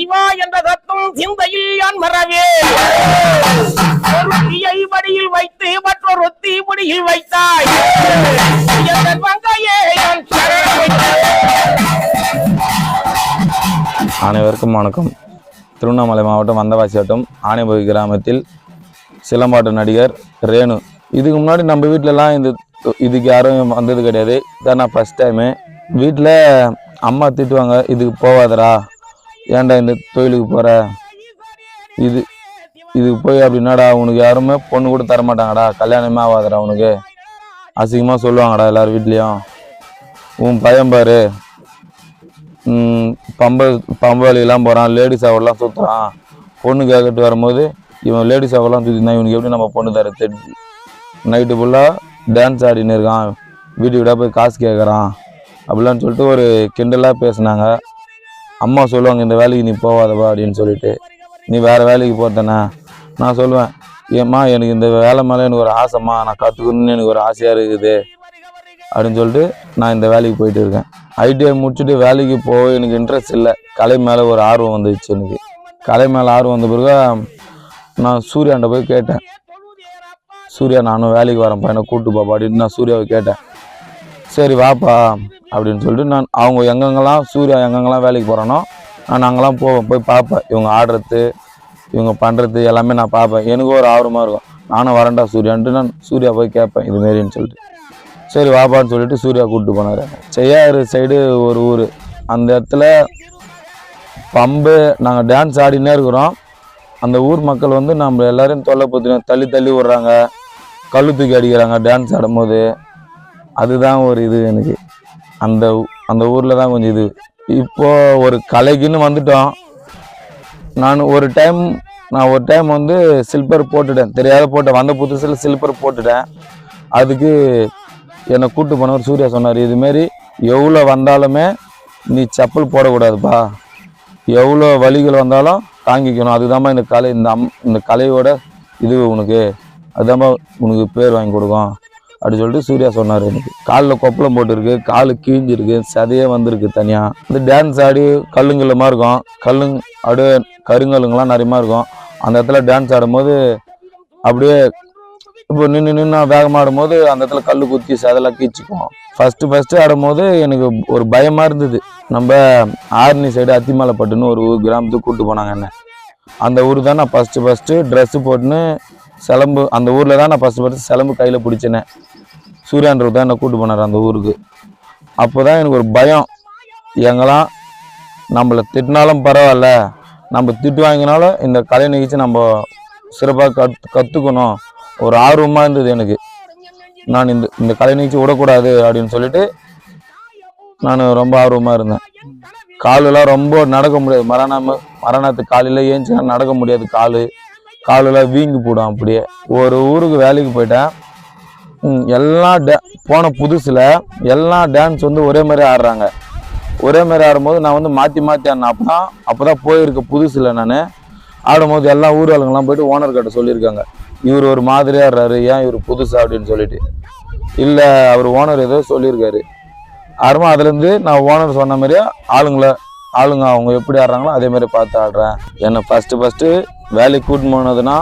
சிவா என்ற தத்துவம் சிந்தையில் யான் மறவே? ஒரு தீயை படியில் வைத்து மற்றொரு தீமுடியில் வைத்தாய். அனைவருக்கும் வணக்கம். திருவண்ணாமலை மாவட்டம் வந்தவாசி வட்டம் ஆனைபோய் கிராமத்தில் சிலம்பாட்ட நடிகர் ரேணு. இதுக்கு முன்னாடி நம்ம வீட்டிலலாம் இந்த இதுக்கு யாரும் வந்தது கிடையாது. இதான் நான் ஃபஸ்ட் டைமு வீட்டில் அம்மா திட்டுவாங்க இதுக்கு போகாதடா. ஏன்டா இந்த தொழிலுக்கு போகிற இது இதுக்கு போய் அப்படின்னாடா உனக்கு யாருமே பொண்ணு கூட தர மாட்டாங்கடா கல்யாணமே ஆகாதடா உனக்கு. அசிங்கமாக சொல்லுவாங்கடா எல்லார் வீட்லேயும். உன் பையன் பாரு. பம்ப பம்பளிலாம் போகிறான் லேடிஸ் அவர்லாம் சுற்றுறான் பொண்ணு கேட்கட்டு வரும்போது இவன் லேடிஸ் அவர்லாம் சுற்றினா இவனுக்கு எப்படி நம்ம பொண்ணு தர தெரிஞ்சு நைட்டு ஃபுல்லாக டான்ஸ் ஆடின்னு இருக்கான். வீட்டு வீடாக போய் காசு கேட்குறான் அப்படிலாம் சொல்லிட்டு ஒரு கிண்டலாக பேசினாங்க. அம்மா சொல்லுவாங்க இந்த வேலைக்கு நீ போகாதவா அப்படின்னு சொல்லிட்டு. நீ வேறு வேலைக்கு போத்தனே நான் சொல்லுவேன் ஏம்மா எனக்கு இந்த வேலை மேலே எனக்கு ஒரு ஆசைம்மா நான் கற்றுக்கணும்னு எனக்கு ஒரு ஆசையாக இருக்குது அப்படின்னு சொல்லிட்டு நான் இந்த வேலைக்கு போயிட்டு இருக்கேன். ஐடிஐ முடிச்சுட்டு வேலைக்கு போக எனக்கு இன்ட்ரெஸ்ட் இல்லை. கலை மேலே ஒரு ஆர்வம் வந்துச்சு எனக்கு. கலை மேலே ஆர்வம் வந்த பிறகு நான் சூர்யாண்ட போய் கேட்டேன். சூர்யா நானும் வேலைக்கு வரேன் பையனை கூட்டு பாப்பா அப்படின்னு நான் சூர்யாவை கேட்டேன். சரி வாப்பா அப்படின்னு சொல்லிட்டு நான் அவங்க எங்கெங்கெல்லாம் சூர்யா எங்கெங்கெல்லாம் வேலைக்கு போகிறானோ நான் அங்கெல்லாம் போவேன் போய் பார்ப்பேன். இவங்க ஆடுறது இவங்க பண்ணுறது எல்லாமே நான் பார்ப்பேன். எனக்கு ஒரு ஆர்வமாக இருக்கும். நானும் வரேன்டா சூர்யான்ட்டு நான் சூர்யா போய் கேட்பேன் இதுமாரின்னு சொல்லிட்டு. சரி வாப்பான்னு சொல்லிட்டு சூர்யா கூப்பிட்டு போனார். செய்யாறு சைடு ஒரு ஊர். அந்த இடத்துல பம்பு நாங்கள் டான்ஸ் ஆடினே இருக்கிறோம். அந்த ஊர் மக்கள் வந்து நம்ம எல்லோரையும் தொல்லை பற்றி தள்ளி தள்ளி விட்றாங்க கல்லு தூக்கி அடிக்கிறாங்க டான்ஸ் ஆடும்போது. அதுதான் ஒரு இது எனக்கு. அந்த அந்த ஊரில் தான் கொஞ்சம் இது. இப்போது ஒரு கலைக்குன்னு வந்துட்டோம். நான் ஒரு டைம் நான் ஒரு டைம் வந்து சில்பர் போட்டுட்டேன். தெரியாத போட்டேன். வந்த புதுசில் சில்பர் போட்டுட்டேன். அதுக்கு என்னை கூட்டு போனவர் சூர்யா சொன்னார் இதுமாரி எவ்வளோ வந்தாலுமே நீ செப்பல் போடக்கூடாதுப்பா. எவ்வளோ வழிகள் வந்தாலும் தாங்கிக்கணும். அதுதாம்மா இந்த கலை இந்த அம் இந்த கலையோட இது உனக்கு. அதுதாம்மா உனக்கு பேர் வாங்கி கொடுக்கும். அப்படி சொல்லிட்டு சூர்யா சொன்னார் எனக்கு. காலில் கொப்பளம் போட்டிருக்கு காலு கிழிஞ்சிருக்கு சதையே வந்திருக்கு தனியாக இந்த டான்ஸ் ஆடி கல்லுங்கல்லுமா இருக்கும். கல்லுங் அப்படியே கருங்கல்லுங்கெல்லாம் நிறையமா இருக்கும். அந்த இடத்துல டான்ஸ் ஆடும்போது அப்படியே இப்போ நின்று நின்று வேகமாக ஆடும்போது அந்த இடத்துல கல் குத்தி சதெல்லாம் கீச்சுக்குவோம் ஃபஸ்ட்டு ஃபஸ்ட்டு ஆடும்போது எனக்கு ஒரு பயமாக இருந்தது. நம்ம ஆர்னி சைடு அத்திமலைப்பட்டுன்னு ஒரு ஊர் கிராமத்துக்கு கூப்பிட்டு போனாங்க என்ன. அந்த ஊர் தான் நான் ஃபஸ்ட்டு ஃபஸ்ட்டு ட்ரெஸ்ஸு போட்டுன்னு சிலம்பு அந்த ஊரில் தான் நான் ஃபஸ்ட்டு ஃபஸ்ட்டு சிலம்பு கையில் பிடிச்சினேன். சூர்யான்றவர் தான் என்னை கூப்பிட்டு போனார் அந்த ஊருக்கு. அப்போ தான் எனக்கு ஒரு பயம். எங்கெல்லாம் நம்மளை திட்டினாலும் பரவாயில்ல நம்ம திட்டு வாங்கினாலும் இந்த கலை நிகழ்ச்சி நம்ம சிறப்பாக கத் கற்றுக்கணும் ஒரு ஆர்வமாக இருந்தது எனக்கு. நான் இந்த இந்த கலை நிகழ்ச்சி விடக்கூடாது அப்படின்னு சொல்லிட்டு நான் ரொம்ப ஆர்வமாக இருந்தேன். காலெல்லாம் ரொம்ப நடக்க முடியாது. மரணம் மரணத்து காலையில் ஏஞ்சினா நடக்க முடியாது காலு. காலெல்லாம் வீங்கி போடும் அப்படியே. ஒரு ஊருக்கு வேலைக்கு போயிட்டேன். எல்லா எல்லாம் டே போன புதுசில் எல்லாம் டான்ஸ் வந்து ஒரே மாதிரி ஆடுறாங்க. ஒரே மாதிரி ஆடும்போது நான் வந்து மாற்றி மாற்றி ஆடினேன். அப்போ தான் அப்போ தான் போயிருக்க புதுசில் நான். ஆடும்போது எல்லா ஊர் ஆளுங்கெல்லாம் போயிட்டு ஓனர்கிட்ட சொல்லியிருக்காங்க. இவர் ஒரு மாதிரியாக ஆடுறாரு. ஏன் இவர் புதுசா? அப்படின்னு சொல்லிட்டு. இல்லை அவர் ஓனர் ஏதோ சொல்லியிருக்காரு. ஆரம்பம் அதுலேருந்து நான் ஓனர் சொன்ன மாதிரியே ஆளுங்களை ஆளுங்க அவங்க எப்படி ஆடுறாங்களோ அதே மாதிரி பார்த்து ஆடுறேன். என்னை ஃபஸ்ட்டு ஃபஸ்ட்டு வேலைக்கு கூட்டின்னு போனதுன்னா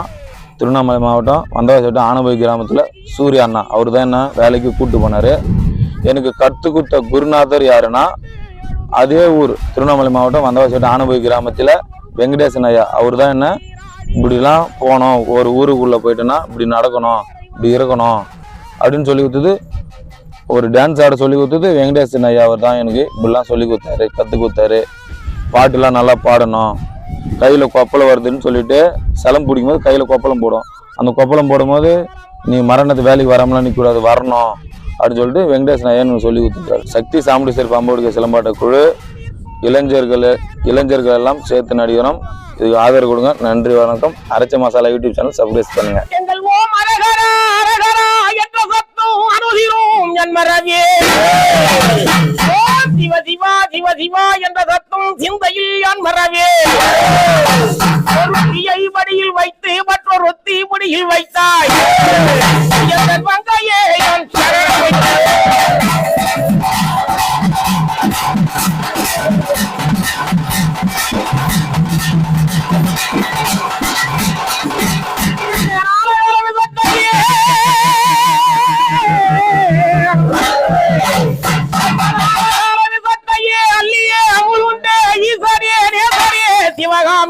திருவண்ணாமலை மாவட்டம் வந்தவாசி வட்டம் ஆனபோய் கிராமத்தில் சூர்யா அண்ணா. அவர் தான் என்ன வேலைக்கு கூப்பிட்டு போனார். எனக்கு கற்றுக் கொடுத்த குருநாதர் யாருன்னா அதே ஊர் திருவண்ணாமலை மாவட்டம் வந்தவாசி வட்டம் ஆனபோய் கிராமத்தில் வெங்கடேசன் ஐயா. அவர் தான் என்ன இப்படிலாம் போகணும் ஒரு ஊருக்குள்ளே போயிட்டோன்னா இப்படி நடக்கணும் இப்படி இருக்கணும். அப்படின்னு சொல்லி கொடுத்தது ஒரு டான்ஸ் ஆட சொல்லி கொடுத்தது வெங்கடேசன் ஐயா அவர் தான் எனக்கு இப்படிலாம் சொல்லி கொடுத்தாரு கற்றுக் கொடுத்தாரு. பாட்டுலாம் நல்லா பாடணும். கையில் கொப்பளம் வருதுன்னு சொல்லிட்டு சிலம் பிடிக்கும்போது கையில் கொப்பளம் போடும். அந்த கொப்பளம் போடும்போது நீ மரணத்து வேலைக்கு வராமலாம் நிற்கக்கூடாது வரணும் அப்படின்னு சொல்லிட்டு வெங்கடேஷ் நாயன் சொல்லி கொடுத்துருக்காரு. சக்தி சாமுண்டீஸ்வர் பாம்போடுக்க சிலம்பாட்ட குழு இளைஞர்கள் இளைஞர்கள் எல்லாம் சேர்த்து நடிகரம் இதுக்கு ஆதரவு கொடுங்க. நன்றி வணக்கம். அரைச்ச மசாலா யூடியூப் சேனல் சப்ஸ்கிரைப் பண்ணுங்க. எங்கள் சிவ சிவா சிவ சிவா என்ற சத்தம் சிந்தையில் யான் மறவே? ஒரு தீயை படியில் வைத்து மற்றொரு முடியில் வைத்தாய். பங்கையே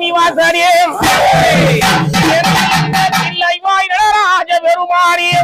சுவாமி வாசரே இல்லை வாய் நடராஜ பெருமாறிய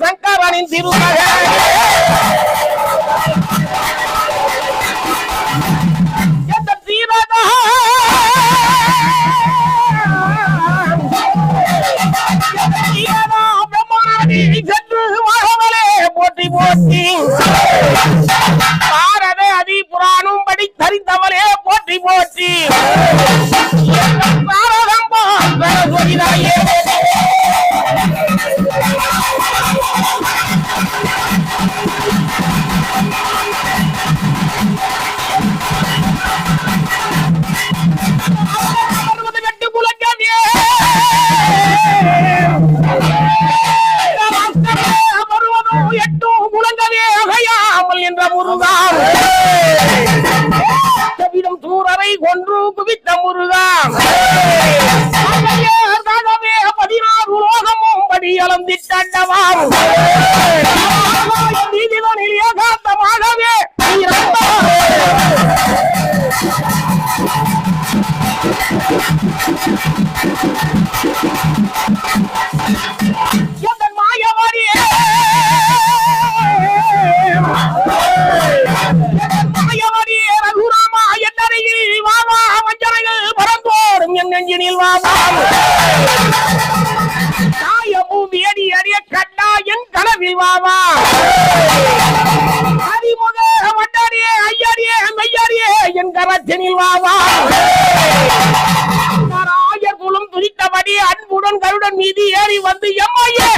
சங்கரனின் திருமகன் போட்டி போட்டி போற்றி போற்றி பாரதம் போற்றி பாடி அளந்திட்டண்டவா நீதிகளில் ஏகாந்தமாகவே Thank you. அன்புடன் கருடன் மீது ஏறி வந்து எம்மையே!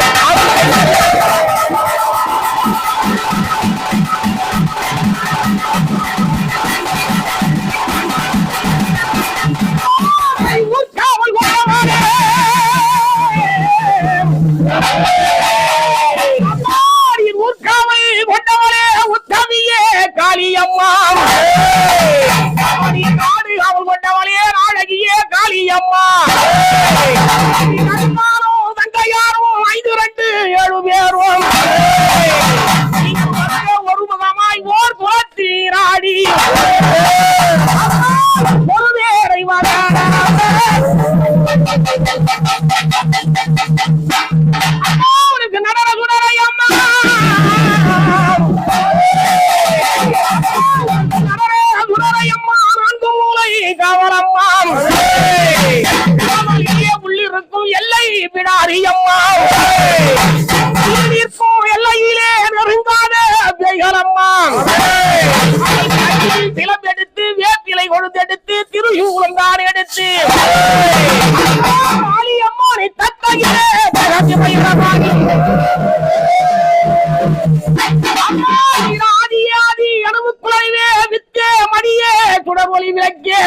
ஒளி விளக்கே.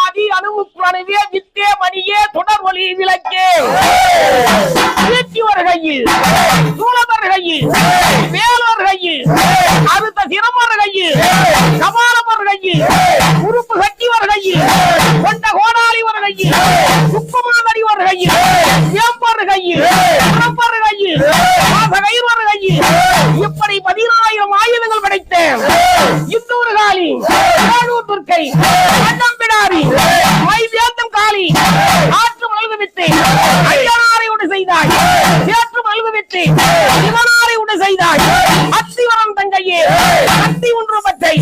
ஆதி அணுமுக்குணவே வித்தே மணியே தொடர் விளக்கே. வீட்டியவர் கையில் சூழவர் கையில் வேலவர் கையில் அடுத்த கையில் கபாலவர் கையில் உறுப்பு கட்டிவர் கொண்ட கோடாளிவர் கையில் சுப்பமாதடிவர் கையில் ஏம்பர் கையில் புறப்பர் கையில் இப்படி பதினாயிரம் ஆயுதங்கள் படைத்தேன். చిత్తూరు గాలి దుర్కై అన్నం పిడారి மை வியாத்தம் காலி. ஆற்று மல்கு விட்டு ஐயனாரை உண்டு செய்தாய். சேற்று மல்கு விட்டு இவனாரை உண்டு செய்தாய். அத்தி தங்கையே அத்தி ஒன்று பற்றை